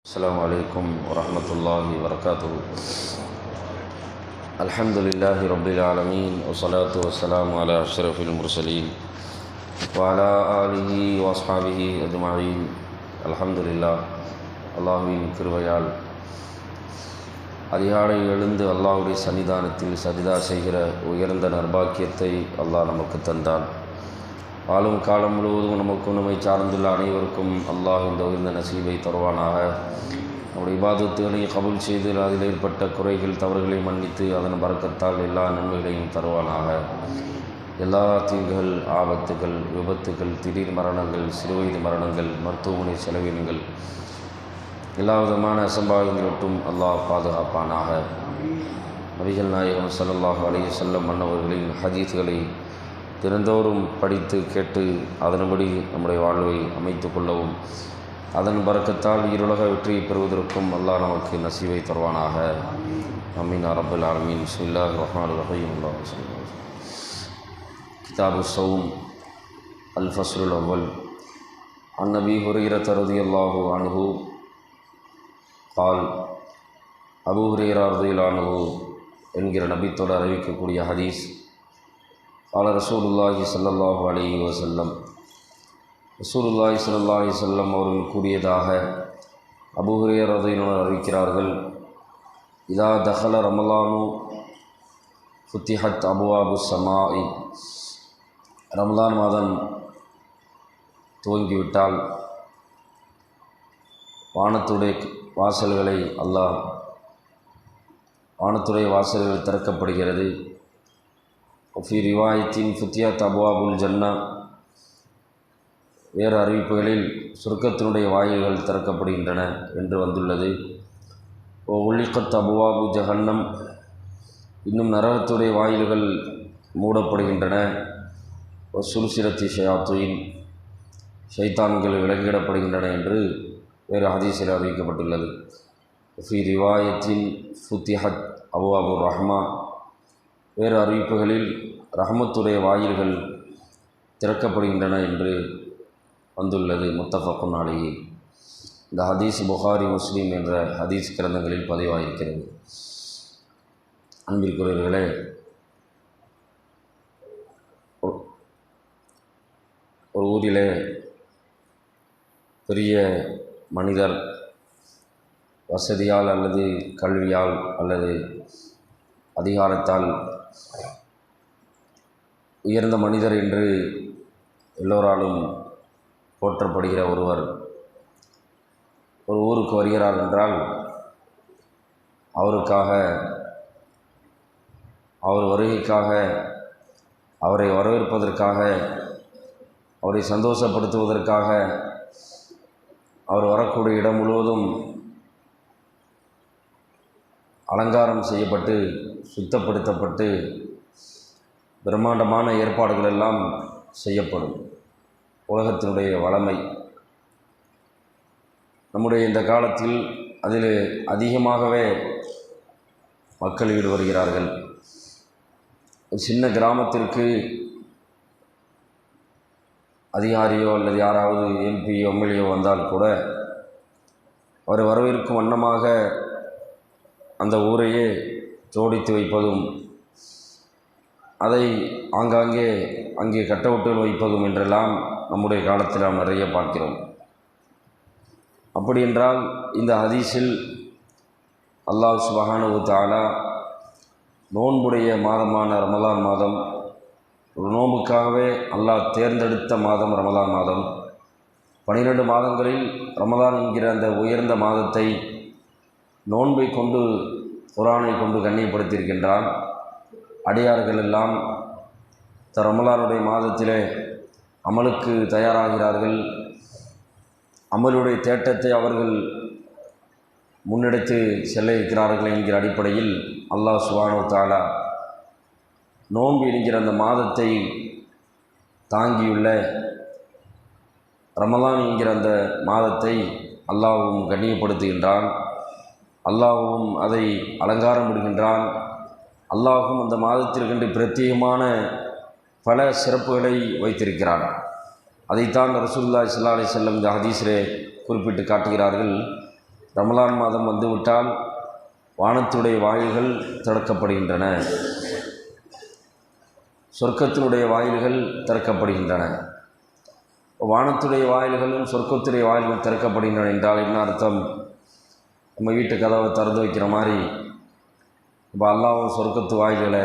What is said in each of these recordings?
السلام عليكم ورحمة الله وبركاته الحمد لله رب العالمين والصلاة والسلام على أشرف المرسلين وعلى آله وأصحابه أجمعين الحمد لله அல்லாஹுவின் கிருபையால் அதிகாலை எழுந்து அல்லாஹுடைய சன்னிதானத்தில் சஜிதா செய்கிற உயர்ந்த நர்பாக்கியத்தை அல்லாஹ் நமக்கு தந்தான் வாழும் காலம் முழுவதும் நமக்கு நம்மை சார்ந்துள்ள அனைவருக்கும் அல்லாஹ் இந்த உயர்ந்த நசீபை தருவானாக. நம்முடைய விவாதத்துகளை கபுல் செய்து அதில் ஏற்பட்ட குறைகள் தவறுகளை மன்னித்து அதன் பறக்கத்தால் எல்லா நன்மைகளையும் தருவானாக. எல்லா தீங்குகள் ஆபத்துகள் விபத்துகள் திடீர் மரணங்கள் சிறுவயது மரணங்கள் மருத்துவமனை செலவினங்கள் எல்லா விதமான அசம்பாவியங்களுட்டும் அல்லாஹ் பாதுகாப்பானாக. நபிகள் நாயகம் சல்லாஹ் அலைய செல்லம் மன்னவர்களின் ஹதீஸ்களை தினந்தோறும் படித்து கேட்டு அதன்படி நம்முடைய வாழ்வை அமைத்து கொள்ளவும். அதன் பறக்கத்தால் இருலக வெற்றியை பெறுவதற்கும் அல்லாஹ் நமக்கு நசீவை தருவானாக. அமீன் அரபுல் ஆலமீன். சுல்லா ரஹ்மான் ரஹீம். கிதாபு சவும் அல் ஃபஸ்ருல் அவ்வல் அந்நபி ஹுரைரத் ரதியல்லாஹு அணுகு பால் அபு ஹுரேரா அணுகு என்கிற நபித்தோடு அறிவிக்கக்கூடிய ஹதீஸ். கால ரசூலுல்லாஹி ஸல்லல்லாஹு அலைஹி வஸல்லம் ரசூலுல்லாஹி ஸல்லல்லாஹு அலைஹி வஸல்லம் அவர்கள் கூறியதாக அபூ ஹுரைரா அறிவிக்கிறார்கள். இதா தஹல ரமலானு ஃபுத்திஹத் அபுவாபு சமாஇ ரமலான் மாதம் துவங்கிவிட்டால் வானத்துடைய வாசல்களை அல்லாஹ் வானத்துடைய வாசல்கள் திறக்கப்படுகிறது. ஒஃபி ரிவாயத்தின் ஃபுத்தியாத் அபுவாபுல் ஜன்னா வேறு அறிவிப்புகளில் சுருக்கத்தினுடைய வாயில்கள் திறக்கப்படுகின்றன என்று வந்துள்ளது. ஓ உள்ளிக்கத் அபுவாபு ஜஹன்னம். இன்னும் நரகத்துடைய வாயில்கள் மூடப்படுகின்றன. ஓ சுல்சிரத்தி ஷயாத்துயின் ஷைத்தான்கள் விலகிடப்படுகின்றன என்று வேறு ஹதீஸில் அறிவிக்கப்பட்டுள்ளது. ஃபி ரிவாயத்தின் ஃபுத்திஹத் அபுவாபு ரஹ்மா. வேறு அறிவிப்புகளில் ரஹமத்துடைய வாயில்கள் திறக்கப்படுகின்றன என்று வந்துள்ளது. முத்தஃபக்குன் அலையே இந்த ஹதீஸ் புகாரி முஸ்லீம் என்ற ஹதீஸ் கிரந்தங்களில் பதிவாயிருக்கிறது. அன்பிற்குரியவர்களே ஒரு ஊரிலே பெரிய மனிதர் வசதியால் அல்லது கல்வியால் அல்லது அதிகாரத்தால் உயர்ந்த மனிதர் என்று எல்லோராலும் போற்றப்படுகிற ஒருவர் ஒரு ஊருக்கு வருகிறார் என்றால் அவருக்காக அவர் வருகைக்காக அவரை வரவேற்பதற்காக அவரை சந்தோஷப்படுத்துவதற்காக அவர் வரக்கூடிய இடம் முழுவதும் அலங்காரம் செய்யப்பட்டு சுத்தப்படுத்தப்பட்டு பிரம்மாண்டமான ஏற்பாடுகள் எல்லாம் செய்யப்படும். உலகத்தினுடைய வளமை. நம்முடைய இந்த காலத்தில் அதில் அதிகமாகவே மக்கள் ஈடுபடுகிறார்கள். ஒரு சின்ன கிராமத்திற்கு அதிகாரியோ அல்லது யாராவது எம்பி எம்எல்ஏ வந்தால் கூட அவர் வரவேற்கும் வண்ணமாக அந்த ஊரையே ஜோடித்து வைப்பதும் அதை ஆங்காங்கே அங்கே கட்டவுட்டில் வைப்பதும் என்றெல்லாம் நம்முடைய காலத்தில் நாம் நிறைய பார்க்கிறோம். அப்படி என்றால் இந்த ஹதீஸில் அல்லாஹ் சுபஹானு தாலா நோன்புடைய மாதமான ரமலான் மாதம் ஒரு நோன்புக்காகவே அல்லாஹ் தேர்ந்தெடுத்த மாதம் ரமலான் மாதம். பனிரெண்டு மாதங்களில் ரமலான் என்கிற அந்த உயர்ந்த மாதத்தை நோன்பை கொண்டு குரானை கொண்டு கண்ணியப்படுத்தியிருக்கின்றான். அடியார்கள் எல்லாம் த ரமலானுடைய மாதத்திலே அமலுக்கு தயாராகிறார்கள். அமலுடைய தேட்டத்தை அவர்கள் முன்னெடுத்து செல்ல இருக்கிறார்கள் என்கிற அடிப்படையில் அல்லாஹ் சுபானு தாலா நோன்பு என்கிற அந்த மாதத்தை தாங்கியுள்ள ரமலான் என்கிற அந்த மாதத்தை அல்லாஹும் கண்ணியப்படுத்துகின்றான். அல்லாஹும் அதை அலங்காரம் விடுகின்றான் அல்லாஹும் அந்த மாதத்திற்கென்று பிரத்யேகமான பல சிறப்புகளை வைத்திருக்கிறான். அதைத்தான் ரசூல்லா சல்லா அலி செல்லம் இந்த ஹதீஸ்ரே குறிப்பிட்டு காட்டுகிறார்கள். ரமலான் மாதம் வந்துவிட்டால் வானத்துடைய வாயில்கள் திறக்கப்படுகின்றன. சொர்க்கத்தினுடைய வாயில்கள் திறக்கப்படுகின்றன. வானத்துடைய வாயில்களும் சொர்க்கத்துடைய வாயில்களும் திறக்கப்படுகின்றன என்றால் என்ன அர்த்தம்? நம்ம வீட்டு கதவை திறந்து வைக்கிற மாதிரி. இப்போ அல்லாஹ் சொர்க்கத்து வாயில்களை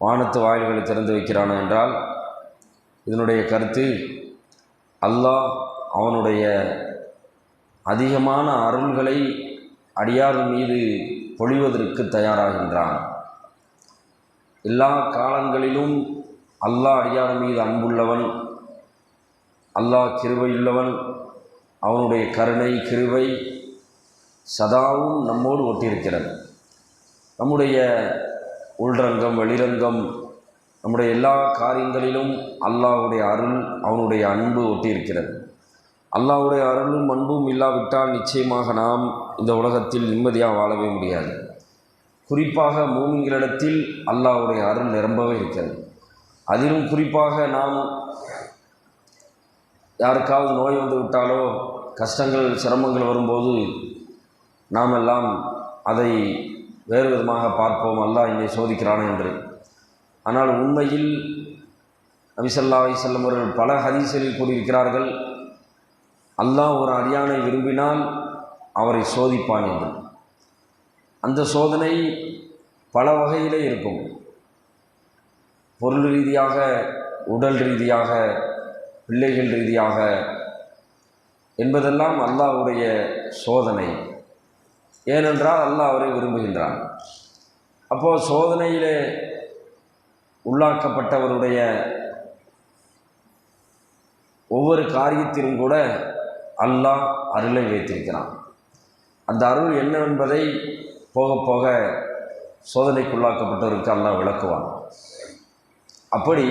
வானத்து வாயில்களை திறந்து வைக்கிறான் என்றால் இதனுடைய கருத்து அல்லாஹ் அவனுடைய அதிகமான அருள்களை அடியார் மீது பொழிவதற்கு தயாராகின்றான். எல்லா காலங்களிலும் அல்லாஹ் அடியார் மீது அன்புள்ளவன் அல்லாஹ் கிருவையுள்ளவன் அவனுடைய கருணை கிருவை சதாவும் நம்மோடு ஒட்டியிருக்கிறது. நம்முடைய உள்ரங்கம் வெளிரங்கம் நம்முடைய எல்லா காரியங்களிலும் அல்லாஹ்வுடைய அருள் அவனுடைய அன்பு ஒட்டியிருக்கிறது. அல்லாஹ்வுடைய அருளும் அன்பும் இல்லாவிட்டால் நிச்சயமாக நாம் இந்த உலகத்தில் நிம்மதியாக வாழவே முடியாது. குறிப்பாக மூமிங்களிடத்தில் அல்லாஹ்வுடைய அருள் நிரம்பவே இருக்கிறது. அதிலும் குறிப்பாக நாம் யாருக்காவது நோய் வந்து விட்டாலோ கஷ்டங்கள் சிரமங்கள் வரும்போது நாம் எல்லாம் அதை வேறு விதமாக பார்ப்போம். அல்லாஹ் என்னை சோதிக்கிறான் என்று. ஆனால் உண்மையில் நபிசல்லா செல்லம் அவர்கள் பல ஹதீஸ்களில் கூறியிருக்கிறார்கள் அல்லாஹ் ஒரு அடியானை விரும்பினால் அவரை சோதிப்பான் என்று. அந்த சோதனை பல வகையிலே இருக்கும். பொருள் ரீதியாக உடல் ரீதியாக பிள்ளைகள் ரீதியாக என்பதெல்லாம் அல்லாஹ்வுடைய சோதனை. ஏனென்றால் அல்லாஹ் அவரை விரும்புகின்றான். அப்போது சோதனையிலே உள்ளாக்கப்பட்டவருடைய ஒவ்வொரு காரியத்திலும் கூட அல்லாஹ் அருளை வைத்திருக்கிறான். அந்த அருள் என்னவென்பதை போக போக சோதனைக்குள்ளாக்கப்பட்டவருக்கு அல்லாஹ் விளக்குவான். அப்படி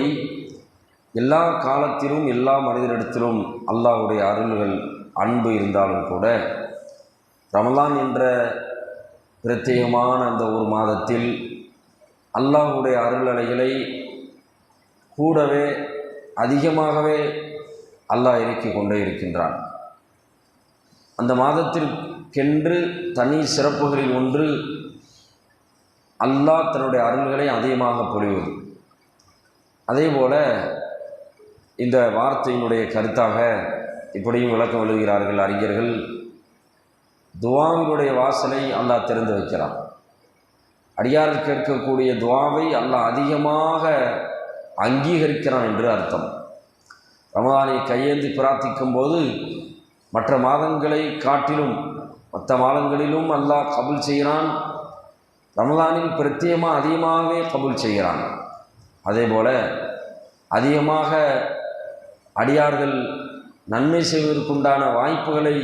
எல்லா காலத்திலும் எல்லா மனிதனிடத்திலும் அல்லாஹ்வுடைய அருள்கள் அன்பு இருந்தாலும் கூட ரமலான் என்ற பிரத்யேகமான அந்த ஒரு மாதத்தில் அல்லாஹ்வுடைய அருளலைகளை கூடவே அதிகமாகவே அல்லாஹ் இறக்கி கொண்டே இருக்கின்றான். அந்த மாதத்திற்கென்று தனி சிறப்புகளில் ஒன்று அல்லாஹ் தன்னுடைய அருள்களை அதிகமாக பொழிவது. அதே போல் இந்த வார்த்தையினுடைய கருத்தாக இப்படியும் விளக்கம் எழுதுகிறார்கள் அறிஞர்கள். துவாவினுடைய வாசலை அல்லாஹ் திறந்து வைக்கிறான். அடியார்கள் கேட்கக்கூடிய துவாவை அல்லாஹ் அதிகமாக அங்கீகரிக்கிறான் என்று அர்த்தம். ரமதானை கையேந்தி பிரார்த்திக்கும் போது மற்ற மாதங்களை காட்டிலும் மற்ற மாதங்களிலும் அல்லாஹ் கபுல் செய்கிறான். ரமதானில் பிரத்யேகமாக அதிகமாகவே கபுல் செய்கிறான். அதே போல் அதிகமாக அடியார்கள் நன்மை செய்வதற்குண்டான வாய்ப்புகளை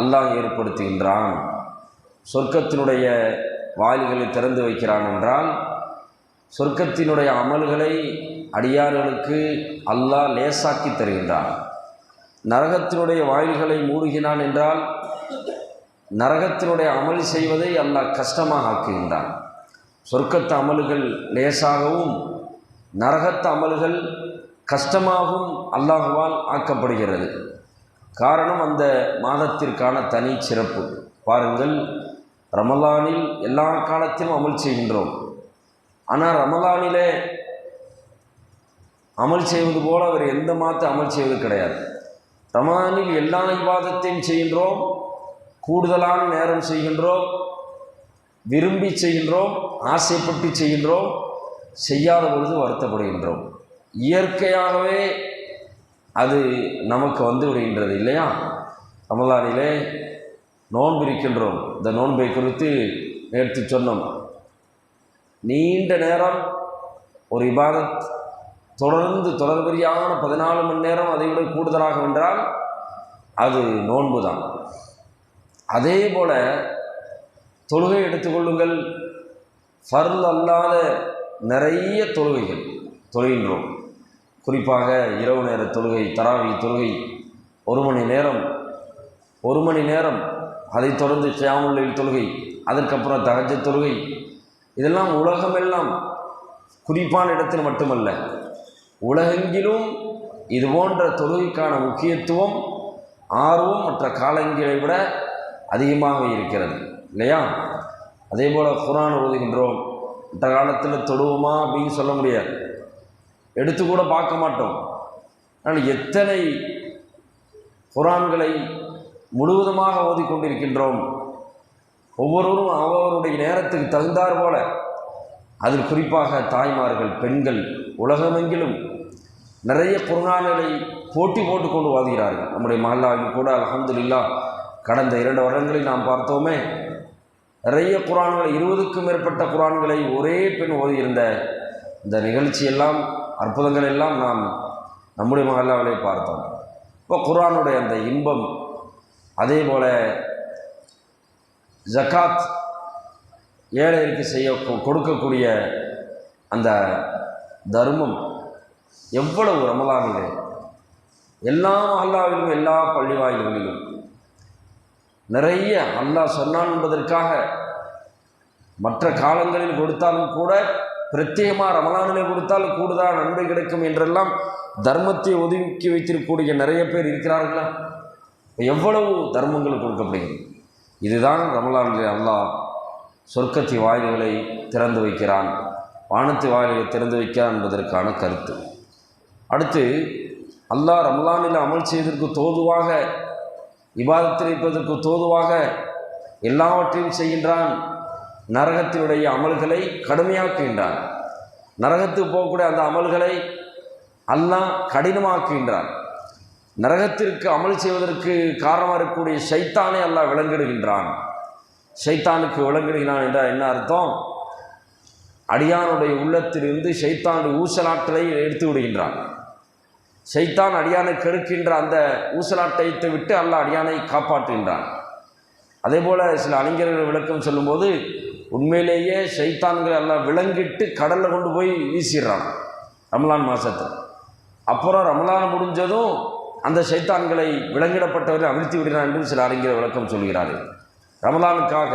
அல்லாஹ் ஏற்படுத்துகின்றான். சொர்க்கத்தினுடைய வாயில்களை திறந்து வைக்கிறான் என்றால் சொர்க்கத்தினுடைய அமல்களை அடியார்களுக்கு அல்லாஹ் லேசாக்கி தருகின்றான். நரகத்தினுடைய வாயில்களை மூடுகிறான் என்றால் நரகத்தினுடைய அமல் செய்வதை அல்லாஹ் கஷ்டமாக ஆக்குகின்றான். சொர்க்கத்து அமல்கள் லேசாகவும் நரகத்து அமல்கள் கஷ்டமாகவும் அல்லாஹுவால் ஆக்கப்படுகிறது. காரணம் அந்த மாதத்திற்கான தனி சிறப்பு. பாருங்கள் ரமலானில் எல்லா காலத்திலும் அமல் செய்கின்றோம். ஆனால் ரமலானிலே அமல் செய்வது போல் அவர் எந்த மாற்று அமல் செய்வது கிடையாது. ரமலானில் எல்லா விவாதத்தையும் செய்கின்றோம் கூடுதலான நேரம் செய்கின்றோம் விரும்பி செய்கின்றோம் ஆசைப்பட்டு செய்கின்றோம் செய்யாத பொழுது வருத்தப்படுகின்றோம். இயற்கையாகவே அது நமக்கு வந்து விடுகின்றது இல்லையா? ரமலானிலே நோன்பு இருக்கின்றோம். இந்த நோன்பை குறித்து நேற்று சொன்னோம். நீண்ட நேரம் ஒரு இபாதத் தொடர்ந்து தொடர்படியான பதினாலு மணி நேரம் அதை விட கூடுதலாக வென்றால் அது நோன்பு தான் அதே போல் தொழுகை எடுத்துக்கொள்ளுங்கள் ஃபர்ல் அல்லாத நிறைய தொழுகைகள் தொழுகின்றோம். குறிப்பாக இரவு நேர தொழுகை தராவி தொழுகை ஒரு மணி நேரம் ஒரு மணி நேரம் அதைத் தொடர்ந்து கியாமுல்லைல் தொழுகை அதற்கப்புறம் தகஜ தொழுகை இதெல்லாம் உலகமெல்லாம் குறிப்பான இடத்தில் மட்டுமல்ல உலகெங்கிலும் இது போன்ற தொழுகைக்கான முக்கியத்துவம் ஆர்வம் மற்ற காலங்களை விட அதிகமாக இருக்கிறது இல்லையா? அதே போல் குரான் ஓதுகின்றோம் இந்த காலத்தில் தொழுவோமா அப்படின்னு சொல்ல முடியாது. எடுத்து கூட பார்க்க மாட்டோம். ஆனால் எத்தனை குரான்களை முழுவதுமாக ஓதிக்கொண்டிருக்கின்றோம் ஒவ்வொருவரும் அவருடைய நேரத்துக்கு தகுந்தார் போல. அதில் குறிப்பாக தாய்மார்கள் பெண்கள் உலகமெங்கிலும் நிறைய குரான்களை போட்டி போட்டு கொண்டு வாதுகிறார்கள் நம்முடைய மகளாவில் கூட அலமதுல்லா கடந்த இரண்டு வருடங்களில் நாம் பார்த்தோமே நிறைய குரான்களை இருபதுக்கும் மேற்பட்ட குரான்களை ஒரே பெண் ஓதியிருந்த இந்த நிகழ்ச்சியெல்லாம் அற்புதங்கள் எல்லாம் நாம் நம்முடைய மகல்லாவிலே பார்த்தோம். இப்போ குரானுடைய அந்த இன்பம் அதே போல் ஜக்காத் ஏழைக்கு செய்ய கொடுக்கக்கூடிய அந்த தர்மம் எவ்வளவு ரமலானிலே. எல்லா மஹல்லாவிலும் எல்லா பள்ளி வாயில்களிலும் நிறைய அல்லாஹ் சொன்னான் என்பதற்காக மற்ற காலங்களில் கொடுத்தாலும் கூட பிரத்யேகமாக ரமலானிலே கொடுத்தால் கூடுதலாக நன்மை கிடைக்கும் என்றெல்லாம் தர்மத்தை ஒதுக்கி வைத்திருக்கக்கூடிய நிறைய பேர் இருக்கிறார்களா? எவ்வளவு தர்மங்கள் கொடுக்கப்படுகிறது? இதுதான் ரமலானிலே அல்லாஹ் சொர்க்கத்தி வாயில்களை திறந்து வைக்கிறான். வானத்து வாயில்களை திறந்து வைக்கிறான் என்பதற்கான கருத்து. அடுத்து அல்லாஹ் ரமலானில் அமல் செய்வதற்கு தோதுவாக இபாதத்தில் இருப்பதற்கு தோதுவாக எல்லாவற்றையும் செய்கின்றான். நரகத்தினுடைய அமல்களை கடுமையாக்குகின்றான். நரகத்துக்கு போகக்கூடிய அந்த அமல்களை அல்லாஹ் கடினமாக்குகின்றான். நரகத்திற்கு அமல் செய்வதற்கு காரணமாக இருக்கக்கூடிய ஷைத்தானை அல்லாஹ் விளங்கிடுகின்றான். ஷைத்தானுக்கு விளங்கிடுகிறான் என்றால் என்ன அர்த்தம்? அடியானுடைய உள்ளத்திலிருந்து ஷைத்தானுடைய ஊசலாட்டலை எடுத்து விடுகின்றான். ஷைத்தான் அடியானை கெடுக்கின்ற அந்த ஊசலாட்டத்தை விட்டு அல்லாஹ் அடியானை காப்பாற்றுகின்றான். அதே போல் சில அறிஞர்கள் விளக்கம் சொல்லும்போது உண்மையிலேயே ஷைத்தான்களை எல்லாம் விலங்கிட்டு கடலில் கொண்டு போய் வீசிடுறான் ரமலான் மாதத்தில் அப்புறம் ரமலான் முடிஞ்சதும் அந்த ஷைத்தான்களை விலங்கிடப்பட்டவரை அமிழ்த்தி விடுகிறான் என்று சில அறிஞர் விளக்கம் சொல்கிறார்கள். ரமலானுக்காக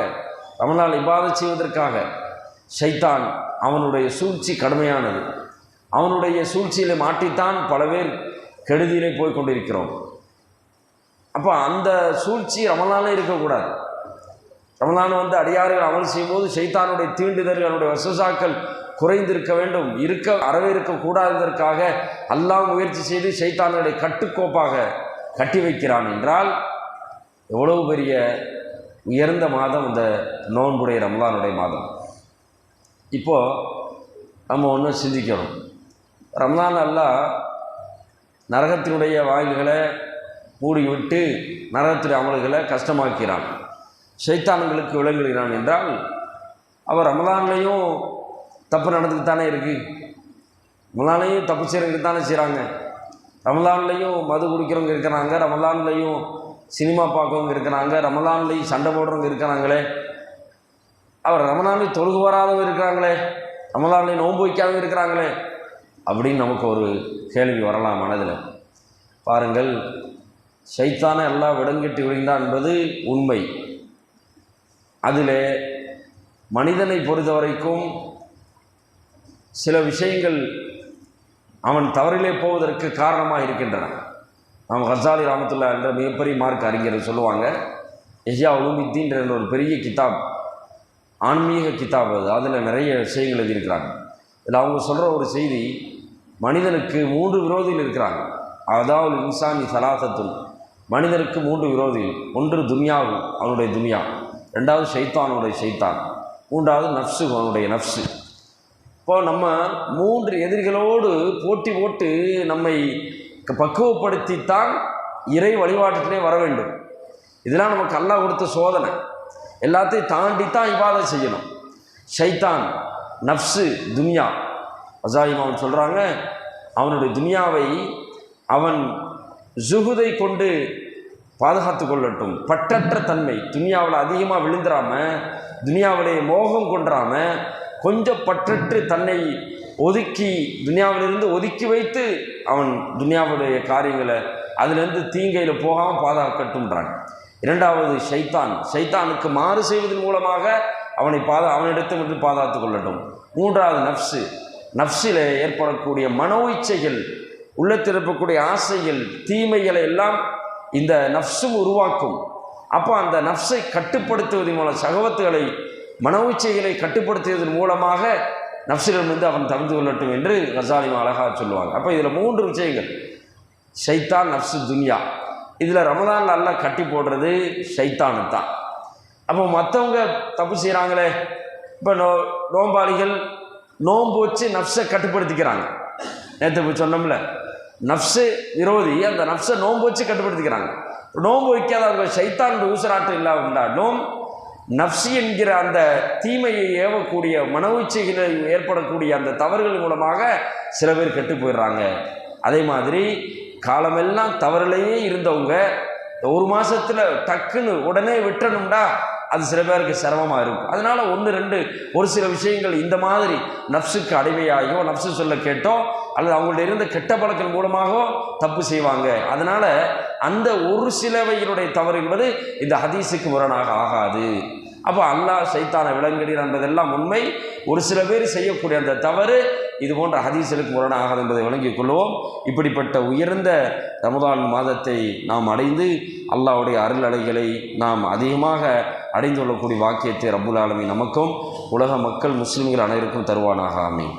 ரமலான் இபாதை செய்வதற்காக ஷைத்தான் அவனுடைய சூழ்ச்சி கடுமையானது. அவனுடைய சூழ்ச்சியிலே மாட்டித்தான் பல பேர் கெடுதியிலே போய் கொண்டிருக்கிறோம். அப்போ அந்த சூழ்ச்சி ரமலானே இருக்கக்கூடாது. ரமலான் வந்து அடியார்கள் அமல் செய்யும்போது சைத்தானுடைய தீண்டுதல்கள் அவனுடைய வசசாக்கள் குறைந்திருக்க வேண்டும். இருக்க அறவே இருக்கக்கூடாததற்காக அல்லாஹ் முயற்சி செய்து சைத்தானுடைய கட்டுக்கோப்பாக கட்டி வைக்கிறான் என்றால் எவ்வளவு பெரிய உயர்ந்த மாதம் இந்த நோன்புடைய ரம்லானுடைய மாதம். இப்போது நம்ம ஒன்று சிந்திக்கணும். ரம்லான் அல்லா நரகத்தினுடைய வாயில்களை மூடிவிட்டு நரகத்துடைய அமல்களை கஷ்டமாக்கிறான். சைத்தான்களுக்கு விளங்குகிறான் என்றால் அவர் ரமலான்லேயும் தப்பு நடந்துக்கிட்டு தானே இருக்குது ரமலான்லேயும் தப்பு செய்கிறவங்க தானே செய்கிறாங்க ரமலான்லேயும் மது குடிக்கிறவங்க இருக்கிறாங்க ரமலான்லேயும் சினிமா பார்க்கறவங்க இருக்கிறாங்க ரமலான்லேயும் சண்டை போடுறவங்க இருக்கிறாங்களே. அவர் ரமலான்லேயும் தொழுகு வராதவங்க இருக்கிறாங்களே ரமலான்லேயும் நோன்பு வைக்காதவங்க இருக்கிறாங்களே அப்படின்னு நமக்கு ஒரு கேள்வி வரலாம் மனதில். பாருங்கள் சைத்தான எல்லாம் விடங்கிட்டு விழுந்தான் என்பது உண்மை. அதில் மனிதனை பொறுத்த வரைக்கும் சில விஷயங்கள் அவன் தவறிலே போவதற்கு காரணமாக இருக்கின்றன. நாம் ஹசாலி ராமத்துல்லா என்ற மிகப்பெரிய மார்க் அறிஞர் சொல்லுவாங்க எஹ்யா உலுமித்தீன்ற ஒரு பெரிய கிதாப் ஆன்மீக கிதாப் அது. அதில் நிறைய விஷயங்கள் எழுதியிருக்கிறாங்க. இதில் அவங்க சொல்கிற ஒரு செய்தி மனிதனுக்கு மூன்று விரோதிகள் இருக்கிறாங்க. அதாவது இன்சானி சலாசத்துன். மனிதனுக்கு மூன்று விரோதிகள். ஒன்று துன்யாவு அவனுடைய துனியா. ரெண்டாவது ஷைத்தானுடைய ஷைத்தான். மூன்றாவது நஃப்ஸு அவனுடைய நஃப்ஸு. இப்போ நம்ம மூன்று எதிரிகளோடு போட்டி போட்டு நம்மை பக்குவப்படுத்தித்தான் இறை வழிபாட்டிலே வர வேண்டும். இதெல்லாம் நமக்கு அல்லா கொடுத்த சோதனை. எல்லாத்தையும் தாண்டி தான் இவாதை செய்யணும். ஷைத்தான் நஃப்ஸு துனியா. அசாயிம் அவன் சொல்கிறாங்க அவனுடைய துனியாவை அவன் ஜுகுதை கொண்டு பாதுகாத்து கொள்ளட்டும். பற்றற்ற தன்மை. துனியாவில் அதிகமாக விழுந்துடாம துனியாவிலே மோகம் கொன்றாம கொஞ்சம் பற்றற்று தன்னை ஒதுக்கி துனியாவிலிருந்து ஒதுக்கி வைத்து அவன் துனியாவுடைய காரியங்களை அதிலிருந்து தீங்கையில் போகாமல் பாதுகாக்கட்டும்ன்றாங்க இரண்டாவது ஷைத்தான். ஷைத்தானுக்கு மாறு செய்வதன் மூலமாக அவனை பாதா அவனிடத்திலிருந்து பாதுகாத்து கொள்ளட்டும். மூன்றாவது நஃப்ஸு நஃப்ஸில் ஏற்படக்கூடிய மனோ இச்சைகள் உள்ளத்தில் இருக்கக்கூடிய ஆசைகள் தீமைகளை எல்லாம் இந்த நஃப்ஸும் உருவாக்கும். அப்போ அந்த நஃப்ஸை கட்டுப்படுத்துவதன் மூலம் சகவத்துகளை மனோச்சைகளை கட்டுப்படுத்துவதன் மூலமாக நஃப்ஸிடமிருந்து அவன் தவிர்த்து கொள்ளட்டும் என்று கசாலிமா அழகாக சொல்லுவாங்க. அப்போ இதில் மூன்று விஷயங்கள். ஷைத்தான் நஃப்ஸு துன்யா. இதில் ரமதான் நல்லா கட்டி போடுறது ஷைத்தானு தான் அப்போ மற்றவங்க தப்பு செய்கிறாங்களே இப்போ நோ நோம்பாளிகள் நோன்பு வச்சு நஃப்ஸை கட்டுப்படுத்திக்கிறாங்க. நேற்று இப்போ சொன்னோம்ல நஃப்ஸு விரோதி அந்த நஃப்ஸை நோன்பு வச்சு கட்டுப்படுத்திக்கிறாங்க. நோன்பு வைக்காதவங்க சைத்தான் ஊசராட்டம் இல்லாவிட்டாலும் நஃப்ஸி என்கிற அந்த தீமையை ஏவக்கூடிய மனோச்சைகளில் ஏற்படக்கூடிய அந்த தவறுகள் மூலமாக சில பேர் கெட்டு போயிடுறாங்க. அதே மாதிரி காலமெல்லாம் தவறிலேயே இருந்தவங்க ஒரு மாதத்தில் டக்குன்னு உடனே விட்டணும்டா அது சில பேருக்கு சிரமமாக இருக்கும். அதனால் ஒன்று ரெண்டு ஒரு சில விஷயங்கள் இந்த மாதிரி நப்சுக்கு அடிமையாகியோ நப்சு சொல்ல கேட்டோ அல்லது அவங்கள்ட்ட இருந்த கெட்ட பழக்கம் மூலமாக தப்பு செய்வாங்க. அதனால அந்த ஒரு சிலவையினுடைய தவறு என்பது இந்த ஹதீஸுக்கு முரணாக ஆகாது. அப்போ அல்லாஹ் சைத்தான விலங்குகிறான் என்பதெல்லாம் உண்மை. ஒரு சில பேர் செய்யக்கூடிய அந்த தவறு இது போன்ற ஹதீசலுக்கு முரணாகாது என்பதை விளங்கிக் கொள்வோம். இப்படிப்பட்ட உயர்ந்த ரமதான் மாதத்தை நாம் அடைந்து அல்லாவுடைய அருள் அலைகளை நாம் அதிகமாக அடைந்து கொள்ளக்கூடிய வாக்கியத்தை ரபுல் ஆலமி நமக்கும் உலக மக்கள் முஸ்லீம்கள் அனைவருக்கும் தருவானாக. ஆமீன்.